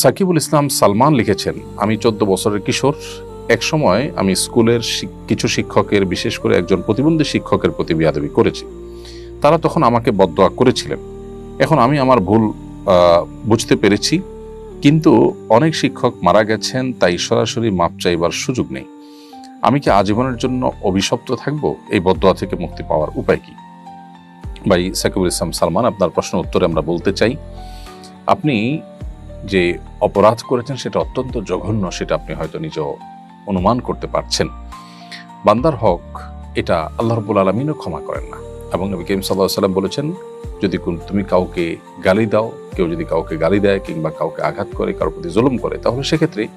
সাকিবুল ইসলাম সালমান লিখেছেন, আমি চোদ্দ বছরের কিশোর। এক সময় আমি স্কুলের কিছু শিক্ষকের, বিশেষ করে একজন প্রতিবন্ধী শিক্ষকের প্রতি বিয়াদবি করেছি। তারা তখন আমাকে বদয়া করেছিলেন। এখন আমি আমার ভুল বুঝতে পেরেছি। কিন্তু অনেক শিক্ষক মারা গেছেন, তাই সরাসরি মাপ চাইবার সুযোগ নেই। আমি কি আজীবনের জন্য অভিশপ্ত থাকব? এই বদয়া থেকে মুক্তি পাওয়ার উপায় কি? ভাই সাকিবুল ইসলাম সালমান, আপনার প্রশ্ন উত্তরে আমরা বলতে চাই। আপনি যে অপরাধ করেছেন সেটা অত্যন্ত জঘন্য, সেটা আপনি হয়তো নিজেও অনুমান করতে পারছেন। বান্দার হক, এটা আল্লাহ রবুল আলমিনও ক্ষমা করেন না। এবং নবী করিম সাল্লাহ সাল্লাম বলেছেন, যদি তুমি কাউকে গালি দাও, কেউ যদি কাউকে গালি দেয় কিংবা কাউকে আঘাত করে কারোর প্রতি জুলুম করে, তাহলে সেক্ষেত্রে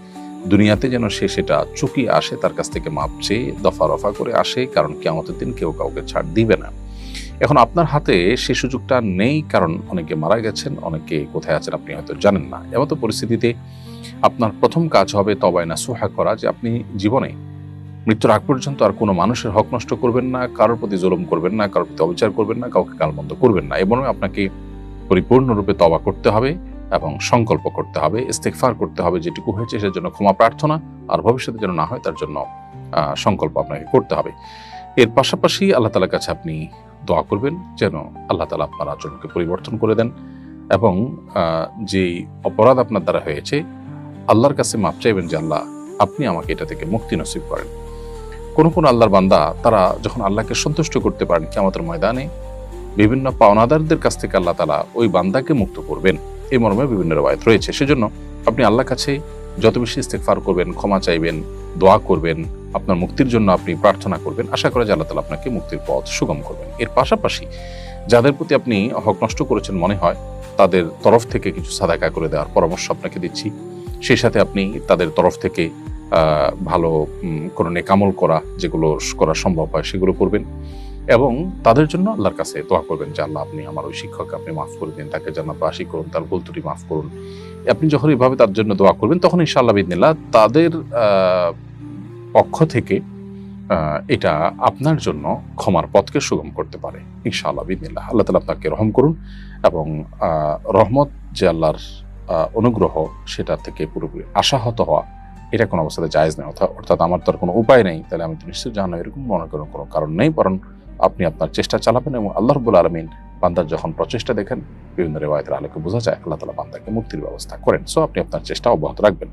দুনিয়াতে যেন সে সেটা চুকিয়ে আসে, তার কাছ থেকে মাপছে দফা রফা করে আসে, কারণ কেমতের দিন কেউ কাউকে ছাড় দিবে না। এখন আপনার হাতে সে সুযোগটা নেই কারণ অনেকে মারা গেছেন, অনেকে কোথায় আছেন আপনি হয়তো জানেন না। এমতো পরিস্থিতিতে আপনার প্রথম কাজ হবে তবাই না সোহা করা যে আপনি জীবনে মৃত্যুর আগ পর্যন্ত আর কোনো মানুষের হক নষ্ট করবেন না, কারোর প্রতি জুলুম করবেন না, কারোর প্রতি অবিচার করবেন না, কাউকে গালমন্দ করবেন না। এবং আপনাকে পরিপূর্ণরূপে তবা করতে হবে এবং সংকল্প করতে হবে ইস্তেকফার করতে হবে যেটুকু হয়েছে সেটার জন্য ক্ষমা প্রার্থনা আর ভবিষ্যতে যেন না হয় তার জন্য সংকল্প আপনাকে করতে হবে। এর পাশাপাশি আল্লাহ তালার কাছে আপনি দোয়া করবেন যেন আল্লাহ তালা আপনার আচরণকে পরিবর্তন করে দেন এবং যেই অপরাধ আপনার দ্বারা হয়েছে, আল্লাহর কাছে মাপ চাইবেন যে আল্লাহ আপনি আমাকে এটা থেকে মুক্তি নসিব করেন। কোন কোন আল্লাহর বান্দা, তারা যখন আল্লাহকে সন্তুষ্ট করতে পারেন আমাদের ময়দানে, বিভিন্ন পাওনাদারদের কাছ থেকে আল্লাহ তালা ওই বান্দাকে মুক্ত করবেন। এই মর্মে বিভিন্ন রেওয়ায়ত রয়েছে। সেজন্য আপনি আল্লাহর কাছে যত বেশি ইস্তেকফার করবেন, ক্ষমা চাইবেন, দোয়া করবেন আপনার মুক্তির জন্য আপনি প্রার্থনা করবেন। আশা করা আল্লাহ তালা আপনাকে মুক্তির পথ সুগম করবেন। এর পাশাপাশি যাদের প্রতি আপনি হক নষ্ট করেছেন মনে হয়, তাদের তরফ থেকে কিছু সাদাকা করে দেওয়ার পরামর্শ আপনাকে দিচ্ছি। সেই সাথে আপনি তাদের তরফ থেকে ভালো কোনো নেকামল করা যেগুলো করা সম্ভব হয় সেগুলো করবেন এবং তাদের জন্য আল্লাহর কাছে দোয়া করবেন যে, আল্লাহ, আপনি আমার ওই শিক্ষককে আপনি মাফ করে দিন, তাকে জান্নাতবাসী করুন, তার ভুল ত্রুটি মাফ করুন। আপনি যখন এইভাবে তার জন্য দোয়া করবেন, তখন ইনশাআল্লাহ বিদিনিল্লাহ তাদের পক্ষ থেকে এটা আপনার জন্য ক্ষমার পথকে সুগম করতে পারে। ইনশাআল্লাহ বিদিনিল্লাহ আল্লাহ তালা আপনাকে রহম করুন এবং রহমত যে আল্লাহর অনুগ্রহ সেটা থেকে পুরোপুরি আশাহত হওয়া, এটা কোনো অবস্থাতে জায়েজ নেই অর্থাৎ অর্থাৎ আমার তো আর কোনো উপায় নেই। তাহলে আমি তো নিশ্চয় জানো এরকম মনে করার কোনো কারণ নেই, বরং আপনি আপনার চেষ্টা চালাবেন এবং আল্লাহ রবুল আলমিন বান্দার যখন প্রচেষ্টা দেখেন, বিভিন্ন রেওয়ায়তের আলোকে বোঝা যায়, আল্লাহ তালা বান্দাকে মুক্তির ব্যবস্থা করেন। সো আপনি আপনার চেষ্টা অব্যাহত রাখবেন।